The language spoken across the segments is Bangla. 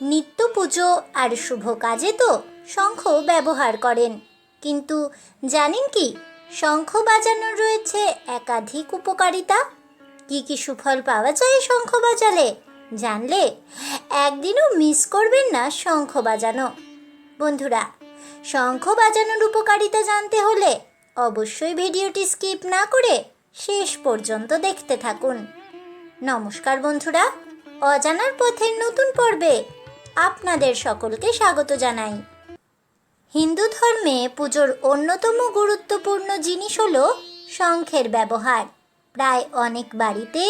নিত্য পুজো আর শুভ কাজে তো শঙ্খ ব্যবহার করেন। কিন্তু জানেন কি, শঙ্খ বাজানোর রয়েছে একাধিক উপকারিতা। কি কি সুফল পাওয়া যায় শঙ্খ বাজালে? জানলে একদিনও মিস করবেন না শঙ্খ বাজানো। বন্ধুরা, শঙ্খ বাজানোর উপকারিতা জানতে হলে অবশ্যই ভিডিওটি স্কিপ না করে শেষ পর্যন্ত দেখতে থাকুন। নমস্কার বন্ধুরা, অজানার পথের নতুন পর্বে আপনাদের সকলকে স্বাগত জানাই। হিন্দু ধর্মে পুজোর অন্যতম গুরুত্বপূর্ণ জিনিস হল শঙ্খের ব্যবহার। প্রায় অনেক বাড়িতে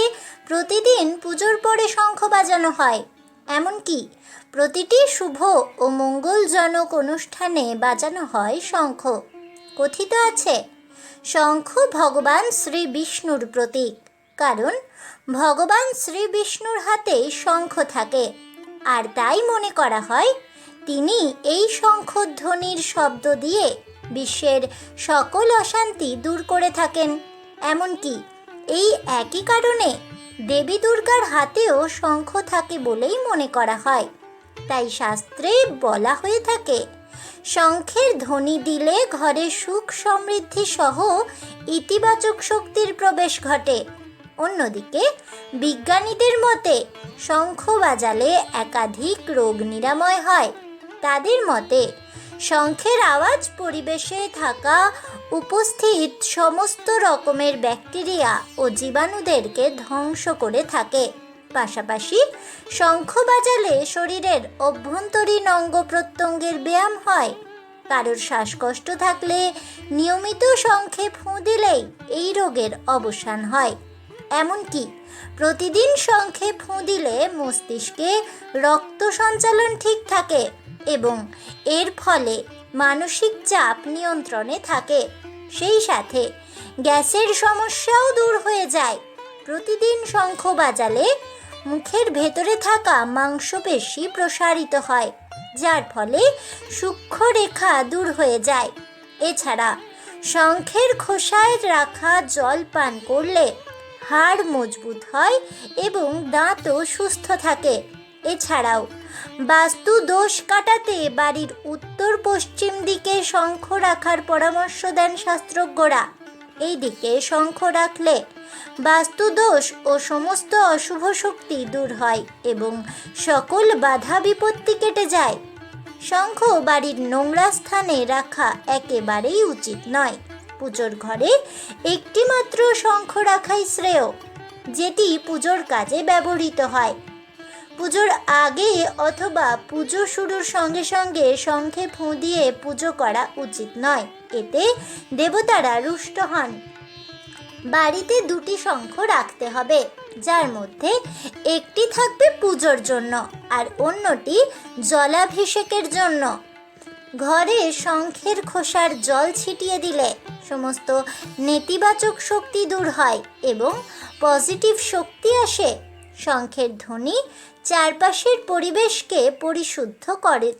প্রতিদিন পুজোর পরে শঙ্খ বাজানো হয়। এমনকি প্রতিটি শুভ ও মঙ্গলজনক অনুষ্ঠানে বাজানো হয় শঙ্খ। কথিত আছে, শঙ্খ ভগবান শ্রী বিষ্ণুর প্রতীক। কারণ ভগবান শ্রী বিষ্ণুর হাতে শঙ্খ থাকে। আর তাই মনে করা হয় তিনি এই শঙ্খধ্বনির শব্দ দিয়ে বিশ্বের সকল অশান্তি দূর করে থাকেন। এমনকি এই একই কারণে দেবী দুর্গার হাতেও শঙ্খ থাকে বলেই মনে করা হয়। তাই শাস্ত্রে বলা হয়ে থাকে, শঙ্খের ধ্বনি দিলে ঘরে সুখ সমৃদ্ধি সহ ইতিবাচক শক্তির প্রবেশ ঘটে। অন্যদিকে, বিজ্ঞানীদের মতে শঙ্খ বাজালে একাধিক রোগ নিরাময় হয়। তাদের মতে শঙ্খের আওয়াজ পরিবেশে থাকা উপস্থিত সমস্ত রকমের ব্যাকটেরিয়া ও জীবাণুদেরকে ধ্বংস করে থাকে। পাশাপাশি, শঙ্খ বাজালে শরীরের অভ্যন্তরীণ অঙ্গ প্রত্যঙ্গের ব্যায়াম হয়। কারোর শ্বাসকষ্ট থাকলে নিয়মিত শঙ্খে ফুঁ দিলেই এই রোগের অবসান হয়। এমনকি প্রতিদিন শঙ্খে ফুঁ দিলে মস্তিষ্কে রক্ত সঞ্চালন ঠিক থাকে এবং এর ফলে মানসিক চাপ নিয়ন্ত্রণে থাকে। সেই সাথে গ্যাসের সমস্যাও দূর হয়ে যায়। প্রতিদিন শঙ্খ বাজালে মুখের ভেতরে থাকা মাংসপেশি প্রসারিত হয়, যার ফলে সূক্ষ্ম রেখা দূর হয়ে যায়। এছাড়া শঙ্খের খোসায় রাখা জল পান করলে হাড় মজবুত হয় এবং দাঁতও সুস্থ থাকে। এছাড়াও বাস্তু দোষ কাটাতে বাড়ির উত্তর পশ্চিম দিকে শঙ্খ রাখার পরামর্শ দেন শাস্ত্রজ্ঞরা। এই দিকে শঙ্খ রাখলে বাস্তু দোষ ও সমস্ত অশুভ শক্তি দূর হয় এবং সকল বাধা বিপত্তি কেটে যায়। শঙ্খ বাড়ির নোংরা স্থানে রাখা একেবারেই উচিত নয়। পুজোর ঘরে একটি মাত্র শঙ্খ রাখাই শ্রেয়, যেটি পুজোর কাজে ব্যবহৃত হয়। পুজোর আগে অথবা পুজো শুরুর সঙ্গে সঙ্গে শঙ্খে ফুঁ দিয়ে পুজো করা উচিত নয়, এতে দেবতারা রুষ্ট হন। বাড়িতে দুটি শঙ্খ রাখতে হবে, যার মধ্যে একটি থাকবে পুজোর জন্য আর অন্যটি জলাভিষেকের জন্য। ঘরে শঙ্খের খোসার জল ছিটিয়ে দিলে সমস্ত নেতিবাচক শক্তি দূর হয় এবং পজিটিভ শক্তি আসে। শঙ্খের ধ্বনি চারপাশের পরিবেশকে পরিশুদ্ধ করে।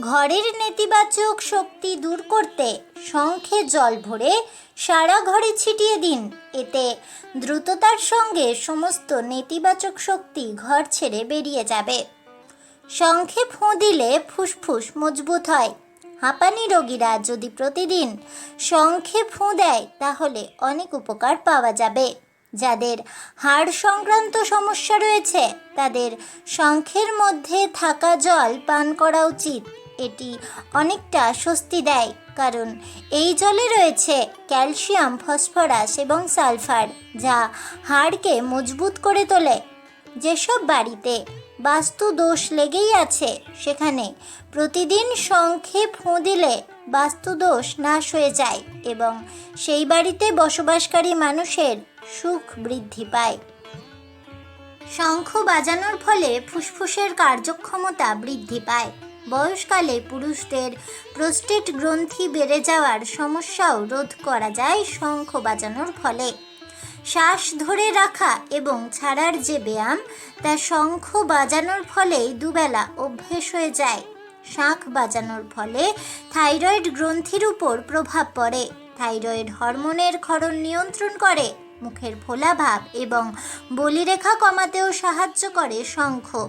ঘরের নেতিবাচক শক্তি দূর করতে শঙ্খে জল ভরে সারা ঘরে ছিটিয়ে দিন। এতে দ্রুততার সঙ্গে সমস্ত নেতিবাচক শক্তি ঘর ছেড়ে বেরিয়ে যাবে। শঙ্খে ফুঁ দিলে ফুসফুস মজবুত হয়। হাঁপানি রোগীরা যদি প্রতিদিন শঙ্খে ফুঁ দেয়, তাহলে অনেক উপকার পাওয়া যাবে। যাদের হাড় সংক্রান্ত সমস্যা রয়েছে, তাদের শঙ্খের মধ্যে থাকা জল পান করা উচিত। এটি অনেকটা স্বস্তি দেয়, কারণ এই জলে রয়েছে ক্যালসিয়াম, ফসফরাস এবং সালফার, যা হাড়কে মজবুত করে তোলে। যেসব বাড়িতে বাস্তু দোষ লেগেই আছে সেখানে। প্রতিদিন শঙ্খে ফুঁ দিলে বাস্তু দোষ নাশ হয়ে যায় এবং সেই বাড়িতে বসবাসকারী মানুষের সুখ বৃদ্ধি পায়। শঙ্খ বাজানোর ফলে ফুসফুসের কার্যক্ষমতা বৃদ্ধি পায়। বয়সকালে পুরুষদের প্রোস্টেট গ্রন্থি বেড়ে যাওয়ার সমস্যাও রোধ করা যায় শঙ্খ বাজানোর ফলে। শ্বাস ধরে রাখা এবং ছাড়ার যে ব্যায়াম, তা শঙ্খ বাজানোর ফলেই দুবেলা অভ্যেস হয়ে যায়। শাঁখ বাজানোর ফলে থাইরয়েড গ্রন্থির উপর প্রভাব পড়ে। থাইরয়েড হরমোনের ক্ষরণ নিয়ন্ত্রণ করে, মুখের ফোলাভাব এবং বলিরেখা কমাতেও সাহায্য করে শঙ্খ।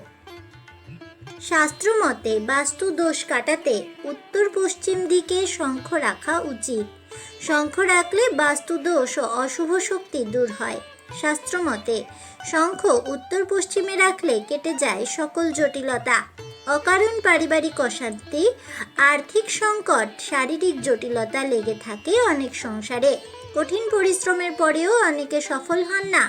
শাস্ত্রমতে বাস্তু দোষ কাটাতে উত্তর পশ্চিম দিকে শঙ্খ রাখা উচিত। শঙ্খ রাখলে বাস্তু দোষ ও অশুভ শক্তি দূর হয়। শাস্ত্রমতে, শঙ্খ উত্তর পশ্চিমে রাখলে কেটে যায় সকল জটিলতা, অকারণ পারিবারিক অশান্তি, আর্থিক সংকট, শারীরিক জটিলতা লেগে থাকে অনেক সংসারে। কঠিন পরিশ্রমের পরেও অনেকে সফল হন না।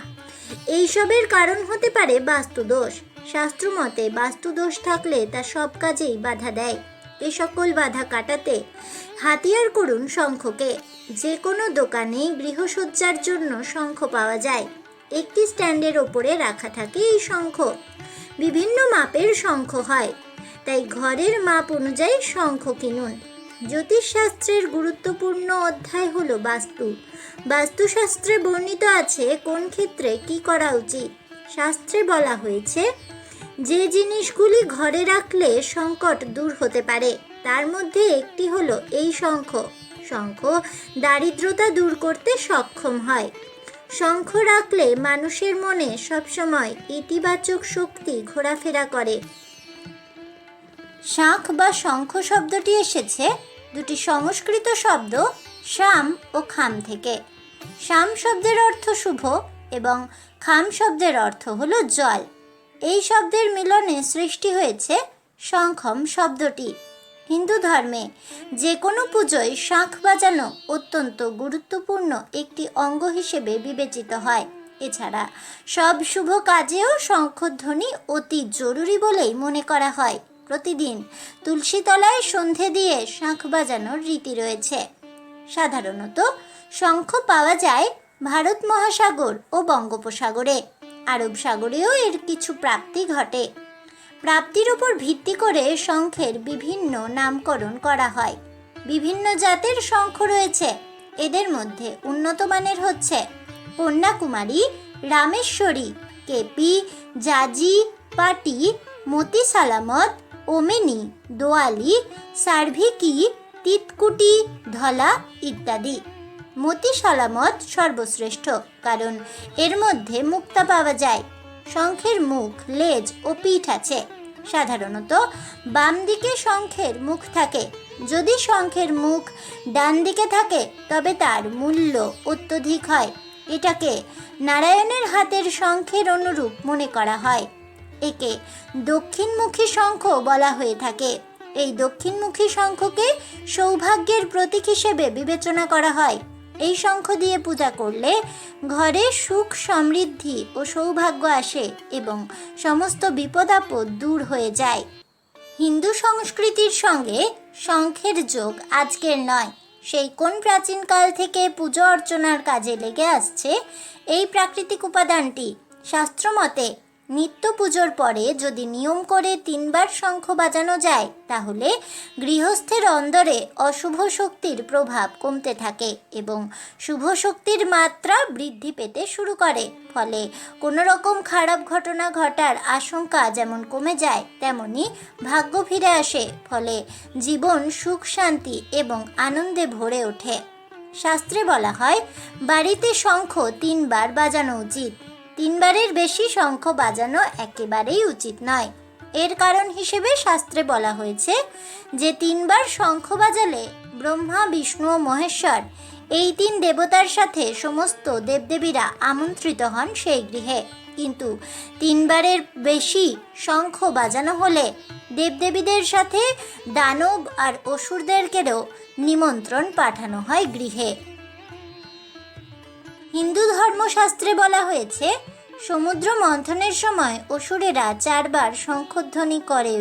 এইসবের কারণ হতে পারে বাস্তুদোষ। শাস্ত্রমতে, বাস্তুদোষ থাকলে তা সব কাজেই বাধা দেয়। এ সকল বাধা কাটাতে হাতিয়ার করুন শঙ্খকে। যে কোনো দোকানে গৃহসজ্জার জন্য শঙ্খ পাওয়া যায়। একটি স্ট্যান্ডের ওপরে রাখা থাকে এই শঙ্খ। বিভিন্ন মাপের শঙ্খ হয়। তাই ঘরের মাপ অনুযায়ী শঙ্খ কিনুন। জ্যোতিষশাস্ত্রের গুরুত্বপূর্ণ অধ্যায় হলো বাস্তু। বাস্তুশাস্ত্রে বর্ণিত আছে কোন ক্ষেত্রে কি করা উচিত। শাস্ত্রে বলা হয়েছে যে জিনিসগুলি ঘরে রাখলে সংকট দূর হতে পারে, তার মধ্যে একটি হলো এই শঙ্খ। শঙ্খ দারিদ্রতা দূর করতে সক্ষম হয়। শঙ্খ রাখলে মানুষের মনে সবসময় ইতিবাচক শক্তি ঘোরাফেরা করে। শাঁখ বা শঙ্খ শব্দটি এসেছে, দুটি সংস্কৃত শব্দ শাম ও খাম থেকে। শাম শব্দের অর্থ শুভ এবং খাম শব্দের অর্থ হলো জল। এই শব্দের মিলনে সৃষ্টি হয়েছে শঙ্খম শব্দটি। হিন্দু ধর্মে যে কোনো পুজোয় শাঁখ বাজানো অত্যন্ত গুরুত্বপূর্ণ একটি অঙ্গ হিসেবে বিবেচিত হয়। এছাড়া সব শুভ কাজেও শঙ্খধ্বনি অতি জরুরি বলেই মনে করা হয়। প্রতিদিন তুলসীতলায় সন্ধে দিয়ে শাঁখ বাজানোর রীতি রয়েছে। সাধারণত শঙ্খ পাওয়া যায় ভারত মহাসাগর ও বঙ্গোপসাগরে। আরব সাগরেও এর কিছু প্রাপ্তি ঘটে। প্রাপ্তির উপর ভিত্তি করে শঙ্খের বিভিন্ন নামকরণ করা হয়। বিভিন্ন জাতের শঙ্খ রয়েছে। এদের মধ্যে উন্নত মানের হচ্ছে কন্যাকুমারী, রামেশ্বরী, কেপি, জাজি, পাটি মতি সালামত ওমেনি, দোয়ালি, সার্ভিকি, তিতকুটি, ধলা ইত্যাদি। মতি সালামত সর্বশ্রেষ্ঠ, কারণ এর মধ্যে মুক্তা পাওয়া যায়। শঙ্খের মুখ, লেজ ও পিঠ আছে। সাধারণত বাম দিকে শঙ্খের মুখ থাকে। যদি শঙ্খের মুখ ডান দিকে থাকে, তবে তার মূল্য অত্যধিক হয়। এটাকে নারায়ণের হাতের শঙ্খের অনুরূপ মনে করা হয়। একে দক্ষিণমুখী শঙ্খ বলা হয়ে থাকে। এই দক্ষিণমুখী শঙ্খকে সৌভাগ্যের প্রতীক হিসেবে বিবেচনা করা হয়। এই শঙ্খ দিয়ে পূজা করলে ঘরে সুখ সমৃদ্ধি ও সৌভাগ্য আসে এবং সমস্ত বিপদ আপদ দূর হয়ে যায়। হিন্দু সংস্কৃতির সঙ্গে শঙ্খের যোগ আজকের নয়। সেই কোন প্রাচীনকাল থেকে পুজো অর্চনার কাজে লেগে আসছে এই প্রাকৃতিক উপাদানটি? শাস্ত্রমতে নিত্য পুজোর পরে যদি নিয়ম করে তিনবার শঙ্খ বাজানো যায়, তাহলে গৃহস্থের অন্দরে অশুভ শক্তির প্রভাব কমতে থাকে এবং শুভ শক্তির মাত্রা বৃদ্ধি পেতে শুরু করে। ফলে কোনো রকম খারাপ ঘটনা ঘটার আশঙ্কা যেমন কমে যায়, তেমনি ভাগ্য ফিরে আসে। ফলে জীবন সুখ, শান্তি এবং আনন্দে ভরে ওঠে। শাস্ত্রে বলা হয়, বাড়িতে শঙ্খ তিনবার বাজানো উচিত। তিনবারের বেশি শঙ্খ বাজানো একেবারেই উচিত নয়। এর কারণ হিসেবে শাস্ত্রে বলা হয়েছে যে তিনবার শঙ্খ বাজালে ব্রহ্মা, বিষ্ণু ও মহেশ্বর, এই তিন দেবতার সাথে সমস্ত দেবদেবীরা আমন্ত্রিত হন সেই গৃহে। কিন্তু তিনবারের বেশি শঙ্খ বাজানো হলে দেবদেবীদের সাথে দানব আর অসুরদেরকেও নিমন্ত্রণ পাঠানো হয় গৃহে। হিন্দু ধর্মশাস্ত্রে বলা হয়েছে সমুদ্র মন্থনের সময় অসুরেরা চারবার শঙ্খধ্বনি করে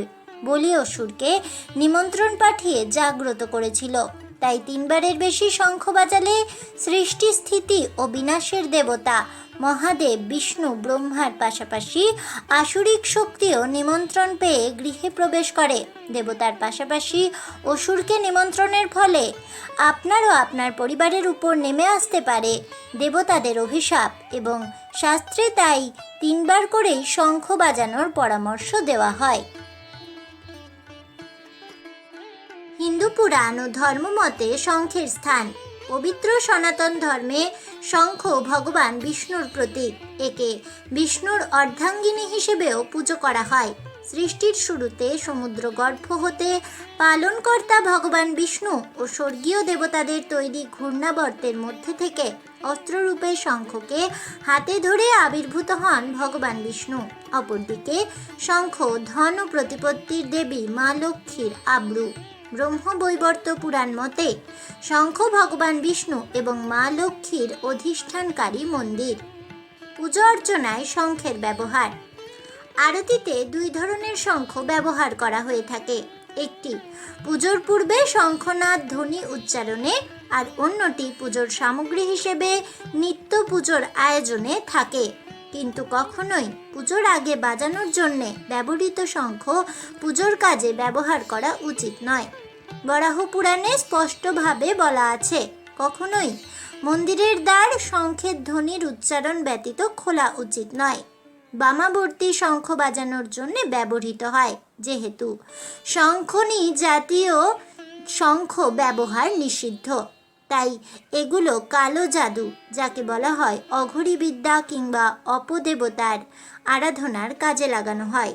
বলি অসুরকে নিমন্ত্রণ পাঠিয়ে জাগ্রত করেছিল। তাই তিনবারের বেশি শঙ্খ বাজালে সৃষ্টি স্থিতি ও বিনাশের দেবতা মহাদেব, বিষ্ণু, ব্রহ্মার পাশাপাশি আসুরিক শক্তিও নিমন্ত্রণ পেয়ে গৃহে প্রবেশ করে। দেবতার পাশাপাশি অসুরকে নিমন্ত্রণের ফলে আপনারও আপনার পরিবারের উপর নেমে আসতে পারে দেবতাদের অভিশাপ এবং শাস্ত্রে তাই তিনবার করেই শঙ্খ বাজানোর পরামর্শ দেওয়া হয়। হিন্দু পুরাণ ও ধর্মমতে শঙ্খের স্থান। পবিত্র সনাতন ধর্মে শঙ্খ ভগবান বিষ্ণুর প্রতীক। একে বিষ্ণুর অর্ধাঙ্গিনী হিসেবেও পুজো করা হয়। সৃষ্টির শুরুতে সমুদ্র গর্ভ হতে পালনকর্তা ভগবান বিষ্ণু ও স্বর্গীয় দেবতাদের তৈরি ঘূর্ণাবর্তের মধ্যে থেকে অস্ত্ররূপে শঙ্খকে হাতে ধরে আবির্ভূত হন ভগবান বিষ্ণু। অপরদিকে শঙ্খ ধন ও প্রতিপত্তির দেবী মা লক্ষ্মীর আব্রু। ব্রহ্মবৈবর্ত পুরাণ মতে শঙ্খ ভগবান বিষ্ণু এবং মা লক্ষ্মীর অধিষ্ঠানকারী মন্দির। পুজো অর্চনায় শঙ্খের ব্যবহার। আরতিতে দুই ধরনের শঙ্খ ব্যবহার করা হয়ে থাকে। একটি পুজোর পূর্বে শঙ্খনাদ ধ্বনি উচ্চারণে আর অন্যটি পুজোর সামগ্রী হিসেবে নিত্য পুজোর আয়োজনে থাকে। কিন্তু কখনোই পুজোর আগে বাজানোর জন্যে ব্যবহৃত শঙ্খ পুজোর কাজে ব্যবহার করা উচিত নয়। বরাহ পুরাণে স্পষ্টভাবে বলা আছে, কখনোই মন্দিরের দ্বার শঙ্খের ধ্বনির উচ্চারণ ব্যতীত খোলা উচিত নয়। বামাবর্তী শঙ্খ বাজানোর জন্য ব্যবহৃত হয়, যেহেতু শঙ্খনি জাতীয় শঙ্খ ব্যবহার নিষিদ্ধ। তাই এগুলো কালো জাদু, যাকে বলা হয় অঘরী বিদ্যা কিংবা অপদেবতার আরাধনার কাজে লাগানো হয়।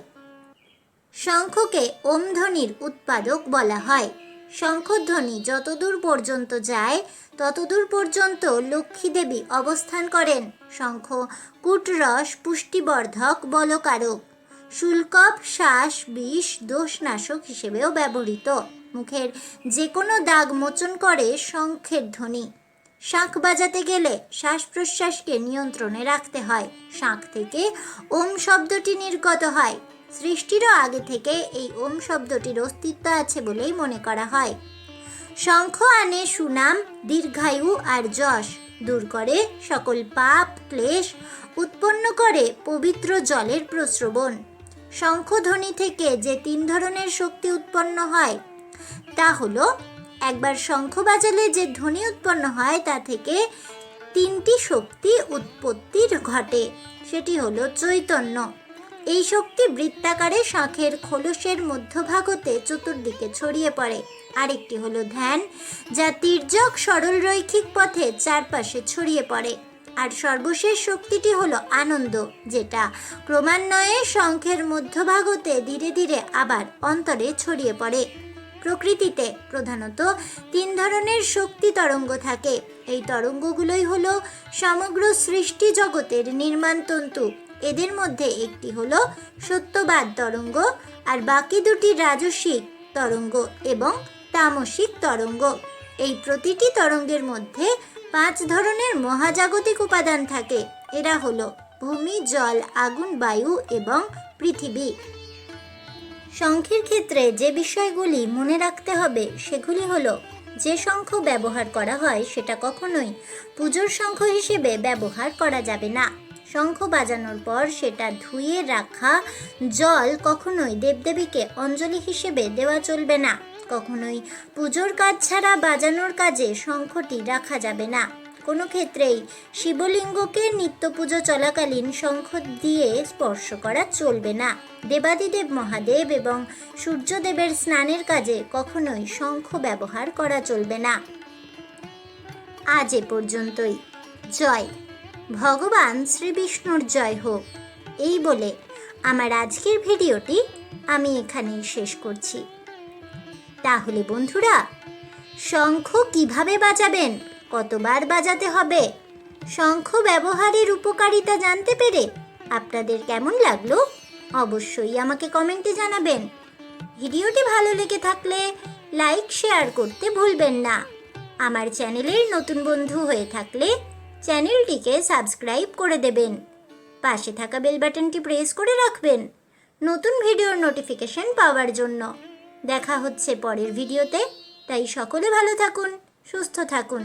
শঙ্খকে ওমধ্বনির উৎপাদক বলা হয়। শঙ্খধ্বনি যতদূর পর্যন্ত যায়, ততদূর পর্যন্ত লক্ষ্মী দেবী অবস্থান করেন। শঙ্খ কুটরস, পুষ্টিবর্ধক, বলকারক, শুল্কপ, শ্বাস, বিষ, দোষনাশক হিসেবেও ব্যবহৃত। মুখের যে কোনো দাগ মোচন করে শঙ্খের ধ্বনি। শাঁখ বাজাতে গেলে শ্বাস প্রশ্বাসকে নিয়ন্ত্রণে রাখতে হয়। শাঁখ থেকে ওম শব্দটি নির্গত হয়। সৃষ্টিরও আগে থেকে এই ওম শব্দটির অস্তিত্ব আছে বলেই মনে করা হয়। শঙ্খ আনে সুনাম, দীর্ঘায়ু আর যশ, দূর করে সকল পাপ, ক্লেশ, উৎপন্ন করে পবিত্র জলের প্রস্রবণ। শঙ্খধ্বনি থেকে যে তিন ধরনের শক্তি উৎপন্ন হয় তা হলো, একবার শঙ্খ বাজালে যে ধ্বনি উৎপন্ন হয় তা থেকে তিনটি শক্তি উৎপত্তির ঘটে, সেটি হলো চৈতন্য। এই শক্তি বৃত্তাকারে শাঁখের খোলসের মধ্যভাগতে চতুর্দিকে ছড়িয়ে পড়ে। আরেকটি হলো ধ্যান, যা তির্যক সরল রৈখিক পথে চারপাশে ছড়িয়ে পড়ে। আর সর্বশেষ শক্তিটি হলো আনন্দ, যেটা ক্রমান্বয়ে শঙ্খের মধ্যভাগতে ধীরে ধীরে আবার অন্তরে ছড়িয়ে পড়ে। প্রকৃতিতে প্রধানত তিন ধরনের শক্তি তরঙ্গ থাকে। এই তরঙ্গগুলোই হলো সমগ্র সৃষ্টি জগতের নির্মাণ তন্তু। এদের মধ্যে একটি হলো সত্যবাদ তরঙ্গ আর বাকি দুটি রাজসিক তরঙ্গ এবং তামসিক তরঙ্গ। এই প্রতিটি তরঙ্গের মধ্যে পাঁচ ধরনের মহাজাগতিক উপাদান থাকে। এরা হলো ভূমি, জল, আগুন, বায়ু এবং পৃথিবী। শঙ্খের ক্ষেত্রে যে বিষয়গুলি মনে রাখতে হবে, সেগুলি হলো, যে শঙ্খ ব্যবহার করা হয় সেটা কখনোই পুজোর শঙ্খ হিসেবে ব্যবহার করা যাবে না। শঙ্খ বাজানোর পর সেটা ধুয়ে রাখা জল কখনোই দেবদেবীকে অঞ্জলি হিসেবে দেওয়া চলবে না। কখনোই পুজোর কাজ ছাড়া বাজানোর কাজে শঙ্খটি রাখা যাবে না। কোনো ক্ষেত্রেই শিবলিঙ্গকে নিত্য পুজো চলাকালীন শঙ্খ দিয়ে স্পর্শ করা চলবে না। দেবাদিদেব মহাদেব এবং সূর্যদেবের স্নানের কাজে কখনোই শঙ্খ ব্যবহার করা চলবে না। আজ এ পর্যন্তই। জয়। ভগবান শ্রীবিষ্ণুর জয় হোক। এই বলে আমার আজকের ভিডিওটি আমি এখানেই শেষ করছি। তাহলে বন্ধুরা, শঙ্খ কীভাবে বাজাবেন? কতবার বাজাতে হবে? শঙ্খ ব্যবহারের উপকারিতা জানতে পেরে আপনাদের কেমন লাগল? অবশ্যই আমাকে কমেন্টে জানাবেন। ভিডিওটি ভালো লেগে থাকলে লাইক, শেয়ার করতে ভুলবেন না। আমার চ্যানেলের নতুন বন্ধু হয়ে থাকলে চ্যানেলটিকে সাবস্ক্রাইব করে দেবেন। পাশে থাকা বেল বাটনটি প্রেস করে রাখবেন নতুন ভিডিওর নোটিফিকেশন পাওয়ার জন্য। দেখা হচ্ছে পরের ভিডিওতে। তাই সকলে ভালো থাকুন, সুস্থ থাকুন।